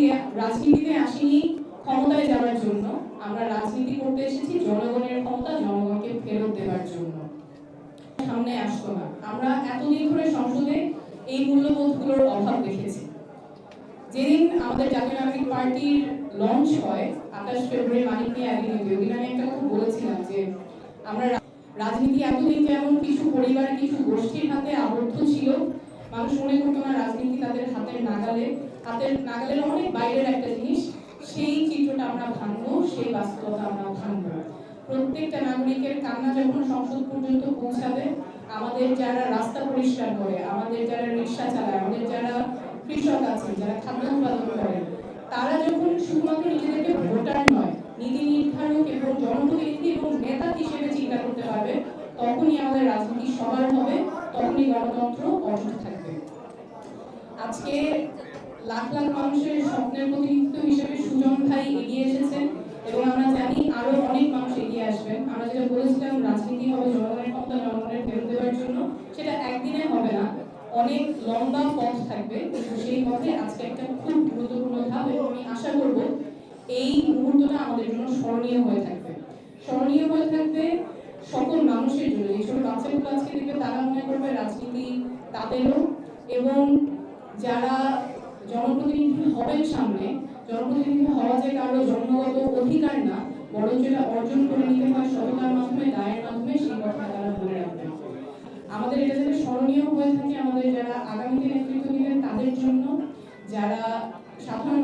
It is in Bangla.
রাজনীতি রাজনীতিতে আসিনি, ক্ষমতায় যাওয়ার জন্য। আমরা রাজনীতি করতে এসেছি জনগণের ক্ষমতা, জনগণকে ফেরত দেওয়ার জন্য। সামনে আসতো না। আমরা এতদিন ধরে সংসদে এই মূল্যবোধগুলোর অভাব দেখেছি। যেদিন আমাদের জাতীয় নাগরিক পার্টির লঞ্চ হয়, আঠাশ ফেব্রুয়ারি মানিকনি অ্যাভিনিউতে ওদিন আমি একটা কথা বলেছিলাম যে, আমরা রাজনীতি এতদিন যেমন কিছু মানুষ মনে করতো না রাজনীতি তাদের হাতের নাগালে। হাতের নাগালের অনেক বাইরের একটা জিনিস, সেই চিত্রটা আমরা ভাঙবো, সেই বাস্তবতা আমরা ভাঙবো। প্রত্যেকটা নাগরিকের কান্না যখন সংসদ পর্যন্ত পৌঁছাবে, আমাদের যারা রাস্তা পরিষ্কার করে, আমাদের যারা রিক্সা চালায়, আমাদের যারা কৃষক আছেন যারা খাদ্য উৎপাদন করেন তারা যখন শুধুমাত্র নিজেদেরকে ভোটার নয়, নীতি নির্ধারক এবং জনপ্রতিনিধি এবং নেতা হিসেবে চিন্তা করতে পারবে, তখনই আমাদের রাজনীতি সবার হবে, তখনই গণতন্ত্র আজকে লাখ লাখ মানুষের স্বপ্নের প্রতিনিধিত্ব হিসেবে সুজন ভাই এগিয়ে এসেছেন এবং আমরা জানি আরও অনেক মানুষ এগিয়ে আসবেন। আমরা যেটা বলেছিলাম, রাজনীতি হবে জনগণের ক্ষমতা, জনগণের ফেরত দেওয়ার জন্য। সেটা একদিনে হবে না, অনেক লম্বা পথ থাকবে। সেই পথে আজকে একটা খুব গুরুত্বপূর্ণ ধাপ এবং আমি আশা করব এই মুহূর্তটা আমাদের জন্য স্মরণীয় হয়ে থাকবে। স্মরণীয় হয়ে থাকবে সকল মানুষের জন্য। এই ছোট বাচ্চাগুলো আজকে দেখবে, তারা মনে করবে রাজনীতি তাদেরও এবং যারা জনপ্রতিনিধি হবেন সামনে, জনপ্রতিনিধি হওয়া যে কারও জন্মগত অধিকার না বরং যেটা অর্জন করে নিতে হয় সততার মাধ্যমে, দায়ের মাধ্যমে, সেই কথা তারা ধরে রাখবেন। আমাদের এটা যাতে স্মরণীয় হয়ে থাকে আমাদের যারা আগামীতে নেতৃত্ব দিবেন তাদের জন্য, যারা সাধারণ